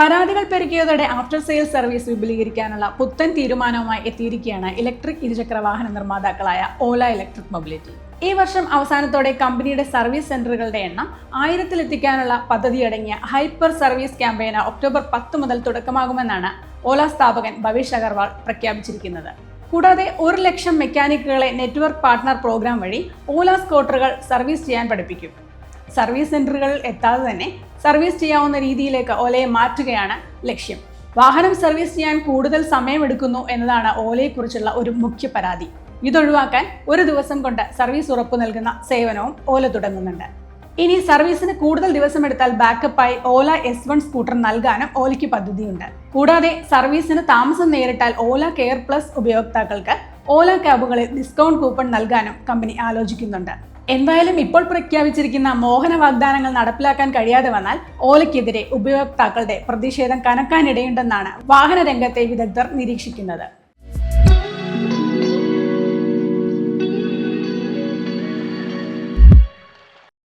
പരാതികൾ പെരുകിയതോടെ after sale service വിപുലീകരിക്കാനുള്ള പുത്തൻ തീരുമാനവുമായി എത്തിയിരിക്കുകയാണ് ഇലക്ട്രിക് ഇരുചക്ര വാഹന നിർമ്മാതാക്കളായ ഓല ഇലക്ട്രിക് മൊബിലിറ്റി ഈ വർഷം അവസാനത്തോടെ കമ്പനിയുടെ സർവീസ് സെന്ററുകളുടെ എണ്ണം ആയിരത്തിലെത്തിക്കാനുള്ള പദ്ധതിയടങ്ങിയ ഹൈപ്പർ സർവീസ് ക്യാമ്പയിന് ഒക്ടോബർ പത്ത് മുതൽ തുടക്കമാകുമെന്നാണ് ഓല സ്ഥാപകൻ ഭവീഷ് അഗർവാൾ പ്രഖ്യാപിച്ചിരിക്കുന്നത്. കൂടാതെ ഒരു ലക്ഷം മെക്കാനിക്കുകളെ നെറ്റ്വർക്ക് പാർട്ട്ണർ പ്രോഗ്രാം വഴി ഓല സ്കൂട്ടറുകൾ സർവീസ് ചെയ്യാൻ പഠിപ്പിക്കും. സർവീസ് സെന്ററുകളിൽ എത്താതെ തന്നെ സർവീസ് ചെയ്യാവുന്ന രീതിയിലേക്ക് ഓലയെ മാറ്റുകയാണ് ലക്ഷ്യം. വാഹനം സർവീസ് ചെയ്യാൻ കൂടുതൽ സമയമെടുക്കുന്നു എന്നതാണ് ഓലയെക്കുറിച്ചുള്ള ഒരു മുഖ്യ പരാതി. ഇതൊഴിവാക്കാൻ ഒരു ദിവസം കൊണ്ട് സർവീസ് ഉറപ്പു നൽകുന്ന സേവനവും ഓല തുടങ്ങുന്നുണ്ട്. ഇനി സർവീസിന് കൂടുതൽ ദിവസം ദിവസമെടുത്താൽ ബാക്കപ്പായി ഓല എസ് വൺ സ്കൂട്ടർ നൽകാനും ഓലയ്ക്ക് പദ്ധതിയുണ്ട്. കൂടാതെ സർവീസിന് താമസം നേരിട്ടാൽ ഓല കെയർ പ്ലസ് ഉപയോക്താക്കൾക്ക് ഓല ക്യാബുകളിൽ ഡിസ്കൗണ്ട് കൂപ്പൺ നൽകാനും കമ്പനി ആലോചിക്കുന്നുണ്ട്. എന്തായാലും ഇപ്പോൾ പ്രഖ്യാപിച്ചിരിക്കുന്ന മോഹന വാഗ്ദാനങ്ങൾ നടപ്പിലാക്കാൻ കഴിയാതെ വന്നാൽ ഓലയ്ക്കെതിരെ ഉപയോക്താക്കളുടെ പ്രതിഷേധം കനക്കാനിടയുണ്ടെന്നാണ് വാഹന രംഗത്തെ വിദഗ്ധർ നിരീക്ഷിക്കുന്നത്.